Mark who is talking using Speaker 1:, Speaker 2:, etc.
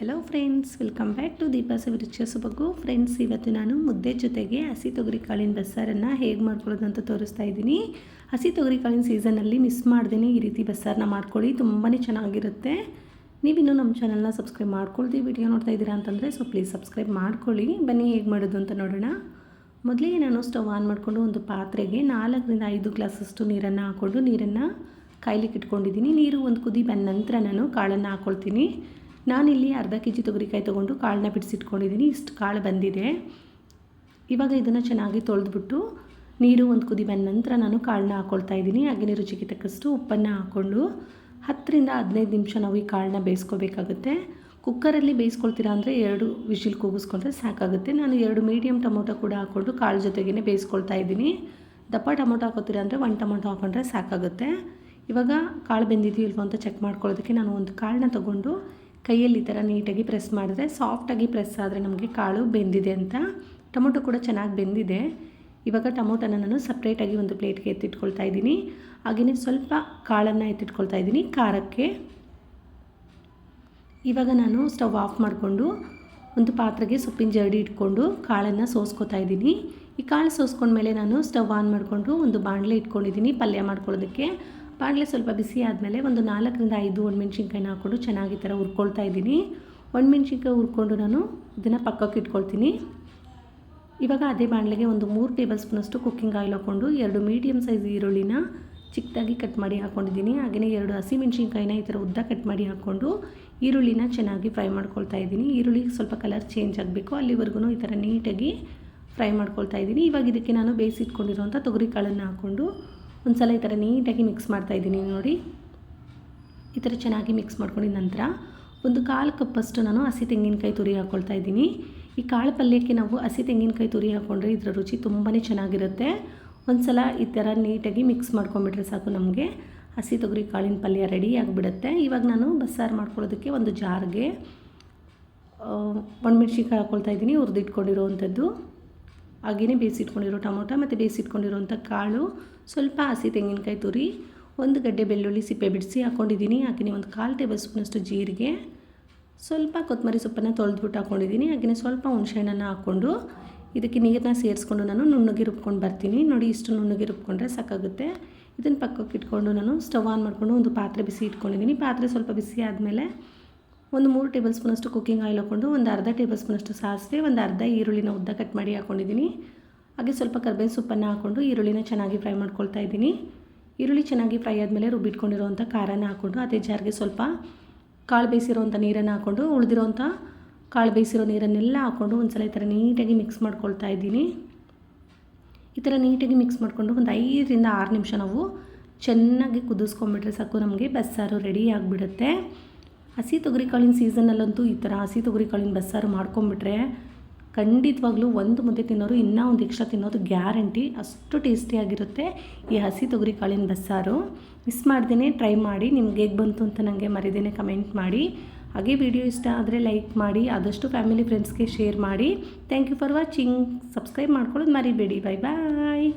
Speaker 1: Hello friends welcome back to ದೀಪಾಸ ಸುಬಗು friends ಇವತ್ತು ನಾನು ಮುದ್ದೆ ಜೊತೆಗೆ ಹಸಿ ತೊಗರಿ ಕಾಳಿನ ಬಸ್ಸಾರನ್ನು ಹೇಗೆ ಮಾಡ್ಕೊಳ್ಳೋದು ಅಂತ ತೋರಿಸ್ತಾ ಇದ್ದೀನಿ. ಹಸಿ ತೊಗರಿ ಕಾಳಿನ ಸೀಸನಲ್ಲಿ ಮಿಸ್ ಮಾಡ್ದೇ ಈ ರೀತಿ ಬಸ್ಸಾರನ್ನ ಮಾಡ್ಕೊಳ್ಳಿ ತುಂಬಾ ಚೆನ್ನಾಗಿರುತ್ತೆ. ನೀವಿನ್ನೂ ನಮ್ಮ ಚಾನಲ್ನ ಸಬ್ಸ್ಕ್ರೈಬ್ ಮಾಡ್ಕೊಳ್ತೀವಿ ವಿಡಿಯೋ ನೋಡ್ತಾ ಇದ್ದೀರಾ ಅಂತಂದರೆ ಸೊ ಪ್ಲೀಸ್ ಸಬ್ಸ್ಕ್ರೈಬ್ ಮಾಡ್ಕೊಳ್ಳಿ. ಬನ್ನಿ ಹೇಗೆ ಮಾಡೋದು ಅಂತ ನೋಡೋಣ. ಮೊದಲಿಗೆ ನಾನು ಸ್ಟವ್ ಆನ್ ಮಾಡಿಕೊಂಡು ಒಂದು ಪಾತ್ರೆಗೆ ನಾಲ್ಕರಿಂದ ಐದು ಗ್ಲಾಸಷ್ಟು ನೀರನ್ನು ಹಾಕ್ಕೊಂಡು ನೀರನ್ನು ಕಾಯ್ಲಿಕ್ಕೆ ಇಟ್ಕೊಂಡಿದ್ದೀನಿ. ನೀರು ಒಂದು ಕುದಿ ಬಂದ ನಂತರ ನಾನು ಕಾಳನ್ನು ಹಾಕ್ಕೊಳ್ತೀನಿ ನಾನಿಲ್ಲಿ ಅರ್ಧ ಕೆ ಜಿ ತೊಗರಿಕಾಯಿ ತೊಗೊಂಡು ಕಾಳನ್ನ ಬಿಡಿಸಿಟ್ಕೊಂಡಿದ್ದೀನಿ ಇಷ್ಟು ಕಾಳು ಬಂದಿದೆ. ಇವಾಗ ಇದನ್ನು ಚೆನ್ನಾಗಿ ತೊಳೆದುಬಿಟ್ಟು ನೀರು ಒಂದು ಕುದಿ ಬಂದ ನಂತರ ನಾನು ಕಾಳನ್ನ ಹಾಕ್ಕೊಳ್ತಾ ಇದ್ದೀನಿ ಹಾಗೆಯೇ ರುಚಿಗೆ ತಕ್ಕಷ್ಟು ಉಪ್ಪನ್ನು ಹಾಕ್ಕೊಂಡು ಹತ್ತರಿಂದ ಹದಿನೈದು ನಿಮಿಷ ನಾವು ಈ ಕಾಳನ್ನ ಬೇಯಿಸ್ಕೋಬೇಕಾಗುತ್ತೆ. ಕುಕ್ಕರಲ್ಲಿ ಬೇಯಿಸ್ಕೊಳ್ತೀರಾ ಅಂದರೆ ಎರಡು ವಿಶಿಲ್ ಕೂಗಿಸ್ಕೊಂಡ್ರೆ ಸಾಕಾಗುತ್ತೆ. ನಾನು ಎರಡು ಮೀಡಿಯಮ್ ಟೊಮೊಟೊ ಕೂಡ ಹಾಕ್ಕೊಂಡು ಕಾಳು ಜೊತೆಗೇ ಬೇಯಿಸ್ಕೊಳ್ತಾ ಇದ್ದೀನಿ ದಪ್ಪ ಟೊಮೊಟೊ ಹಾಕೋತೀರಾ ಅಂದರೆ ಒಂದು ಟೊಮೊಟೊ ಹಾಕೊಂಡ್ರೆ ಸಾಕಾಗುತ್ತೆ. ಇವಾಗ ಕಾಳು ಬೆಂದಿದೆಯೋ ಅಂತ ಚೆಕ್ ಮಾಡ್ಕೊಳ್ಳೋದಕ್ಕೆ ನಾನು ಒಂದು ಕಾಳನ್ನ ತೊಗೊಂಡು ಕೈಯಲ್ಲಿ ಈ ಥರ ನೀಟಾಗಿ ಪ್ರೆಸ್ ಮಾಡಿದ್ರೆ ಸಾಫ್ಟಾಗಿ ಪ್ರೆಸ್ ಆದರೆ ನಮಗೆ ಕಾಳು ಬೆಂದಿದೆ ಅಂತ. ಟೊಮೊಟೊ ಕೂಡ ಚೆನ್ನಾಗಿ ಬೆಂದಿದೆ. ಇವಾಗ ಟೊಮೊಟೊನ ನಾನು ಸಪ್ರೇಟಾಗಿ ಒಂದು ಪ್ಲೇಟ್ಗೆ ಎತ್ತಿಟ್ಕೊಳ್ತಾ ಇದ್ದೀನಿ. ಹಾಗೆಯೇ ಸ್ವಲ್ಪ ಕಾಳನ್ನು ಎತ್ತಿಟ್ಕೊಳ್ತಾ ಇದ್ದೀನಿ ಖಾರಕ್ಕೆ. ಇವಾಗ ನಾನು ಸ್ಟವ್ ಆಫ್ ಮಾಡಿಕೊಂಡು ಒಂದು ಪಾತ್ರೆಗೆ ಸೊಪ್ಪಿನ ಜರಡಿ ಇಟ್ಕೊಂಡು ಕಾಳನ್ನು ಸೋಸ್ಕೊತಾ ಇದ್ದೀನಿ. ಈ ಕಾಳು ಸೋಸ್ಕೊಂಡ್ಮೇಲೆ ನಾನು ಸ್ಟವ್ ಆನ್ ಮಾಡಿಕೊಂಡು ಒಂದು ಬಾಣಲೆ ಇಟ್ಕೊಂಡಿದ್ದೀನಿ ಪಲ್ಯ ಮಾಡ್ಕೊಳ್ಳೋದಕ್ಕೆ. ಬಾಣಲೆ ಸ್ವಲ್ಪ ಬಿಸಿ ಆದಮೇಲೆ ಒಂದು ನಾಲ್ಕರಿಂದ ಐದು ಒಣಮೆಣ್ಸಿನ್ಕಾಯಿನ ಹಾಕ್ಕೊಂಡು ಚೆನ್ನಾಗಿ ಥರ ಹುರ್ಕೊಳ್ತಾ ಇದ್ದೀನಿ. ಒಣಮೆಣ್ಸಿನ್ಕಾಯಿ ಹುರ್ಕೊಂಡು ನಾನು ಇದನ್ನು ಪಕ್ಕಕ್ಕೆ ಇಟ್ಕೊಳ್ತೀನಿ. ಇವಾಗ ಅದೇ ಬಾಣಲೆಗೆ ಒಂದು ಮೂರು ಟೇಬಲ್ ಸ್ಪೂನಷ್ಟು ಕುಕ್ಕಿಂಗ್ ಆಯಿಲ್ ಹಾಕ್ಕೊಂಡು ಎರಡು ಮೀಡಿಯಮ್ ಸೈಜ್ ಈರುಳ್ಳಿನ ಚಿಕ್ಕದಾಗಿ ಕಟ್ ಮಾಡಿ ಹಾಕ್ಕೊಂಡಿದ್ದೀನಿ. ಹಾಗೆಯೇ ಎರಡು ಹಸಿಮೆಣ್ಸಿನ್ಕಾಯಿನ ಈ ಥರ ಉದ್ದ ಕಟ್ ಮಾಡಿ ಹಾಕ್ಕೊಂಡು ಈರುಳ್ಳಿನ ಚೆನ್ನಾಗಿ ಫ್ರೈ ಮಾಡ್ಕೊಳ್ತಾ ಇದ್ದೀನಿ. ಈರುಳ್ಳಿ ಸ್ವಲ್ಪ ಕಲರ್ ಚೇಂಜ್ ಆಗಬೇಕು. ಅಲ್ಲಿವರೆಗೂ ಈ ಥರ ನೀಟಾಗಿ ಫ್ರೈ ಮಾಡ್ಕೊಳ್ತಾ ಇದ್ದೀನಿ. ಇವಾಗ ಇದಕ್ಕೆ ನಾನು ಬೇಯಿಸಿಟ್ಕೊಂಡಿರುವಂಥ ತೊಗರಿ ಕಾಳನ್ನು ಹಾಕ್ಕೊಂಡು ಒಂದು ಸಲ ಈ ಥರ ನೀಟಾಗಿ ಮಿಕ್ಸ್ ಮಾಡ್ತಾಯಿದ್ದೀನಿ ನೋಡಿ. ಈ ಥರ ಚೆನ್ನಾಗಿ ಮಿಕ್ಸ್ ಮಾಡ್ಕೊಂಡಿದ ನಂತರ ಒಂದು ಕಾಲು ಕಪ್ಪಷ್ಟು ನಾನು ಹಸಿ ತೆಂಗಿನಕಾಯಿ ತುರಿ ಹಾಕ್ಕೊಳ್ತಾ ಇದ್ದೀನಿ. ಈ ಕಾಳು ಪಲ್ಯಕ್ಕೆ ನಾವು ಹಸಿ ತೆಂಗಿನಕಾಯಿ ತುರಿ ಹಾಕ್ಕೊಂಡ್ರೆ ಇದರ ರುಚಿ ತುಂಬಾ ಚೆನ್ನಾಗಿರುತ್ತೆ. ಒಂದು ಸಲ ಈ ಥರ ನೀಟಾಗಿ ಮಿಕ್ಸ್ ಮಾಡ್ಕೊಂಬಿಟ್ರೆ ಸಾಕು ನಮಗೆ. ಹಸಿ ತೊಗರಿ ಕಾಳಿನ ಪಲ್ಯ ರೆಡಿ ಆಗಿಬಿಡುತ್ತೆ. ಇವಾಗ ನಾನು ಬಸ್ಸಾರು ಮಾಡ್ಕೊಳ್ಳೋದಕ್ಕೆ ಒಂದು ಜಾರ್ಗೆ ಒಣಮೆಣ್ಸಿನ್ಕಾಯಿ ಹಾಕ್ಕೊಳ್ತಾ ಇದ್ದೀನಿ. ಹುರಿದಿಟ್ಕೊಂಡಿರೋವಂಥದ್ದು. ಹಾಗೆಯೇ ಬೇಯಿಸಿಟ್ಕೊಂಡಿರೋ ಟೊಮೊಟೊ ಮತ್ತು ಬೇಯಿಸಿಟ್ಕೊಂಡಿರೋಂಥ ಕಾಳು, ಸ್ವಲ್ಪ ಹಸಿ ತೆಂಗಿನಕಾಯಿ ತುರಿ, ಒಂದು ಗಡ್ಡೆ ಬೆಳ್ಳುಳ್ಳಿ ಸಿಪ್ಪೆ ಬಿಡಿಸಿ ಹಾಕ್ಕೊಂಡಿದ್ದೀನಿ ಹಾಗೆಯೇ ಒಂದು ಕಾಲು ಟೇಬಲ್ ಸ್ಪೂನಷ್ಟು ಜೀರಿಗೆ, ಸ್ವಲ್ಪ ಕೊತ್ತಂಬರಿ ಸೊಪ್ಪನ್ನು ತೊಳೆದ್ಬಿಟ್ಟು ಹಾಕ್ಕೊಂಡಿದ್ದೀನಿ ಹಾಗೆಯೇ ಸ್ವಲ್ಪ ಹುಣಸೆಹಣ್ಣನ್ನು ಹಾಕ್ಕೊಂಡು ಇದಕ್ಕೆ ನೀರನ್ನ ಸೇರಿಸ್ಕೊಂಡು ನಾನು ನುಣ್ಣಗೆ ರುಬ್ಕೊಂಡು ಬರ್ತೀನಿ. ನೋಡಿ, ಇಷ್ಟು ನುಣ್ಣಗೆ ರುಬ್ಕೊಂಡ್ರೆ ಸಾಕಾಗುತ್ತೆ. ಇದನ್ನು ಪಕ್ಕಕ್ಕೆ ಇಟ್ಕೊಂಡು ನಾನು ಸ್ಟವ್ ಆನ್ ಮಾಡಿಕೊಂಡು ಒಂದು ಪಾತ್ರೆ ಬಿಸಿ ಇಟ್ಕೊಂಡಿದ್ದೀನಿ. ಪಾತ್ರೆ ಸ್ವಲ್ಪ ಬಿಸಿ ಆದಮೇಲೆ ಒಂದು ಮೂರು ಟೇಬಲ್ ಸ್ಪೂನಷ್ಟು ಕುಕ್ಕಿಂಗ್ ಆಯಿಲ್ ಹಾಕ್ಕೊಂಡು ಒಂದು ಅರ್ಧ ಟೇಬಲ್ ಸ್ಪೂನಷ್ಟು ಸಾಸಿವೆ, ಒಂದು ಅರ್ಧ ಈರುಳ್ಳಿನ ಉದ್ದ ಕಟ್ ಮಾಡಿ ಹಾಕ್ಕೊಂಡಿದ್ದೀನಿ ಹಾಗೆ ಸ್ವಲ್ಪ ಕರ್ಬೇವಿನ ಸೊಪ್ಪನ್ನು ಹಾಕ್ಕೊಂಡು ಈರುಳ್ಳಿನ ಚೆನ್ನಾಗಿ ಫ್ರೈ ಮಾಡ್ಕೊಳ್ತಾ ಇದ್ದೀನಿ. ಈರುಳ್ಳಿ ಚೆನ್ನಾಗಿ ಫ್ರೈ ಆದಮೇಲೆ ರುಬ್ಬಿಟ್ಕೊಂಡಿರೋವಂಥ ಖಾರನ ಹಾಕ್ಕೊಂಡು ಅದೇ ಜಾರಿಗೆ ಸ್ವಲ್ಪ ಕಾಳು ಬೇಯಿಸಿರೋವಂಥ ನೀರನ್ನು ಹಾಕ್ಕೊಂಡು ಉಳಿದಿರೋವಂಥ ಕಾಳು ಬೇಯಿಸಿರೋ ನೀರನ್ನೆಲ್ಲ ಹಾಕ್ಕೊಂಡು ಒಂದು ಸಲ ಈ ಥರ ನೀಟಾಗಿ ಮಿಕ್ಸ್ ಮಾಡ್ಕೊಳ್ತಾ ಇದ್ದೀನಿ. ಈ ಥರ ನೀಟಾಗಿ ಮಿಕ್ಸ್ ಮಾಡಿಕೊಂಡು ಒಂದು ಐದರಿಂದ ಆರು ನಿಮಿಷ ನಾವು ಚೆನ್ನಾಗಿ ಕುದಿಸ್ಕೊಂಬಿಟ್ರೆ ಸಾಕು, ನಮಗೆ ಬಸ್ಸಾರು ರೆಡಿ ಆಗಿಬಿಡುತ್ತೆ. ಹಸಿ ತೊಗರಿ ಕಾಳಿನ ಸೀಸನಲ್ಲಂತೂ ಈ ಥರ ಹಸಿ ತೊಗರಿ ಕಾಳಿನ ಬಸ್ಸಾರು ಮಾಡ್ಕೊಂಬಿಟ್ರೆ ಖಂಡಿತವಾಗ್ಲೂ ಒಂದು ಮುದ್ದೆ ತಿನ್ನೋರು ಇನ್ನೂ ಒಂದು ಎಕ್ಸ್ಟ್ರಾ ತಿನ್ನೋದು ಗ್ಯಾರಂಟಿ. ಅಷ್ಟು ಟೇಸ್ಟಿಯಾಗಿರುತ್ತೆ ಈ ಹಸಿ ತೊಗರಿ ಕಾಳಿನ ಬಸ್ಸಾರು. ಮಿಸ್ ಮಾಡ್ದೇ ಟ್ರೈ ಮಾಡಿ, ನಿಮ್ಗೆ ಹೇಗೆ ಬಂತು ಅಂತ ನನಗೆ ಮರಿದೇನೆ ಕಮೆಂಟ್ ಮಾಡಿ. ಹಾಗೆ ವಿಡಿಯೋ ಇಷ್ಟ ಆದರೆ ಲೈಕ್ ಮಾಡಿ, ಆದಷ್ಟು ಫ್ಯಾಮಿಲಿ ಫ್ರೆಂಡ್ಸ್ಗೆ ಶೇರ್ ಮಾಡಿ. Thank you for watching. Subscribe ಮಾಡ್ಕೊಳ್ಳೋದು ಮರಿಬೇಡಿ. ಬಾಯ್ ಬಾಯ್.